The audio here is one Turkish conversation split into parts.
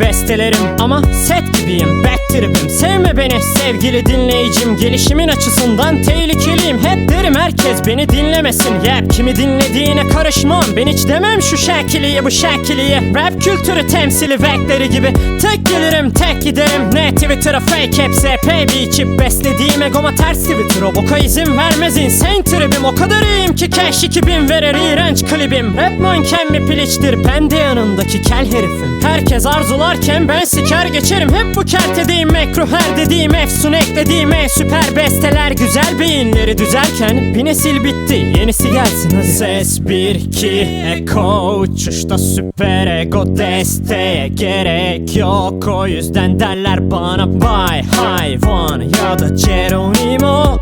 bestelerim Ama set gibiyim back trip'im. Sevme beni sevgili dinleyicim Gelişimin açısından tehlikeliyim. Hep derim herkes beni dinlemesin. Yep kimi dinlediğine karışmam. Ben hiç demem şu şekiliye bu şekiliye Rap kültürü temsili vekleri gibi. Tek gelirim tek giderim. Ne Twitter'a fake hepsi epey bir içip Beslediğim egoma ters Twitter. O boka izin vermez insane tribim O kadar iyiyim ki cash 2000 verir iğrenç klibim. Rap manken mi piliçtir. Ben de yanındaki kel herifim. Herkes arzularken ben siker geçerim. Hep bu kertedeyim mekruh her dediğim efsun eklediğim en süper besteler. Güzel beyinleri düzerken bir nesil bitti yenisi gelsin. Ses 1 2 eko uçuşta süper ego desteğe gerek yok. O yüzden derler bana bay hayvan ya da Geronimo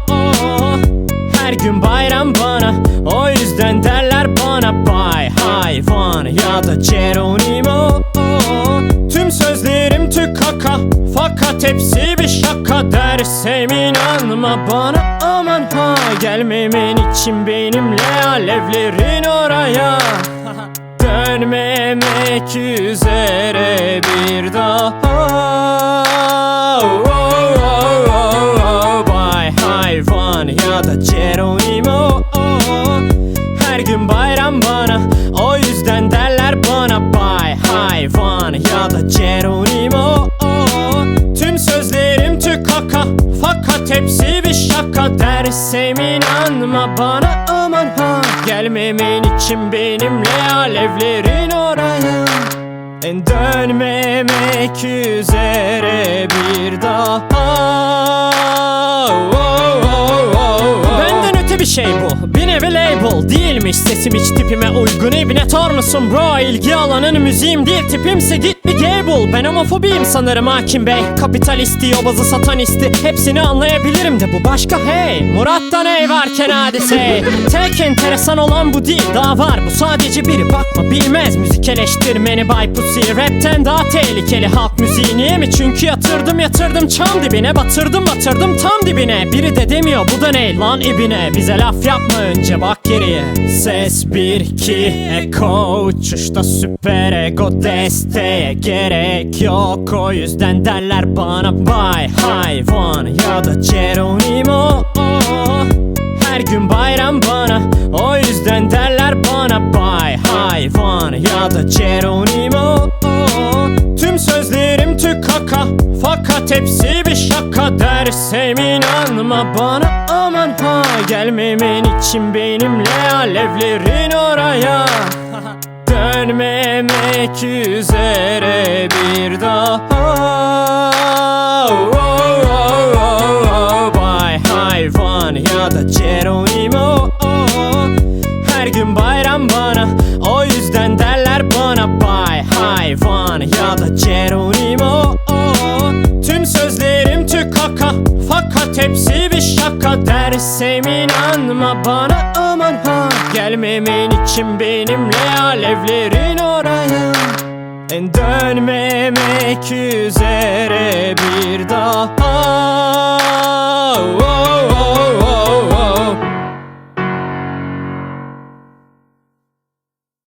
her gün bayram bana O yüzden derler bana bay hayvan ya da Geronimo şaka dersem inanma bana aman ha. Gelmemen için benimle alevlerin oraya. Dönmemek üzere bir daha. Oh, oh, oh, oh. Bay hayvan ya da Geronimo Her gün bayram bana O yüzden derler bana. Bay hayvan ya da Geronimo hepsi bir şaka Dersem inanma bana aman ha. Gelmemen için benimle alevlerin oraya en dönmemek üzere bir daha. Oh, oh, oh, oh. Benden öte bir şey bu Nevi label değilmiş Sesim hiç tipime uygun. İbne tor musun bro? İlgi alanın müziğim değil. Tipimse git bir gay bul Ben homofobiyim sanırım hakim bey. Kapitalisti yobazı satanisti Hepsini anlayabilirim de bu başka hey. Murat'tan ey varken hadise. Tek enteresan olan bu değil daha var. Bu sadece biri bakma bilmez. Müzik eleştirmeni bay pussy. Rapten daha tehlikeli halk müziği. Niye mi? Çünkü yatırdım yatırdım. Çam dibine Batırdım batırdım tam dibine. Biri de demiyor bu da ne? Lan ibine. Bize laf yapma önce bak geriye Ses 1 2 eko. Uçuşta süper ego desteğe gerek yok. O yüzden derler bana bay hayvan ya da Geronimo. Her gün bayram bana. O yüzden derler bana bay hayvan ya da Geronimo. Tüm sözlerim tük kaka Fakat hepsi bir dersem inanma bana aman ha Gelmemen için benimle alevlerin oraya Dönmemek üzere bir daha Oh, oh, oh, oh, oh. Bay hayvan ya da Geronimo hepsi bir şaka Dersem inanma bana aman ha. Gelmemen için benimle alevlerin oraya. En dönmemek üzere bir daha